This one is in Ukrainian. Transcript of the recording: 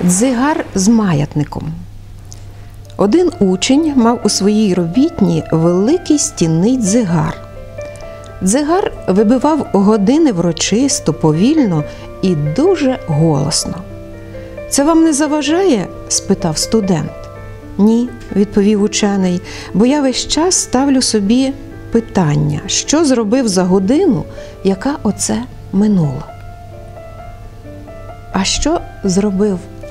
Дзигар з маятником. Один учень мав у своїй робітні великий стінний дзигар. Дзигар вибивав години врочисто, повільно і дуже голосно. Це вам не заважає? спитав студент. Ні, відповів учений, бо я весь час ставлю собі питання, що зробив за годину, яка оце минула. А що зробив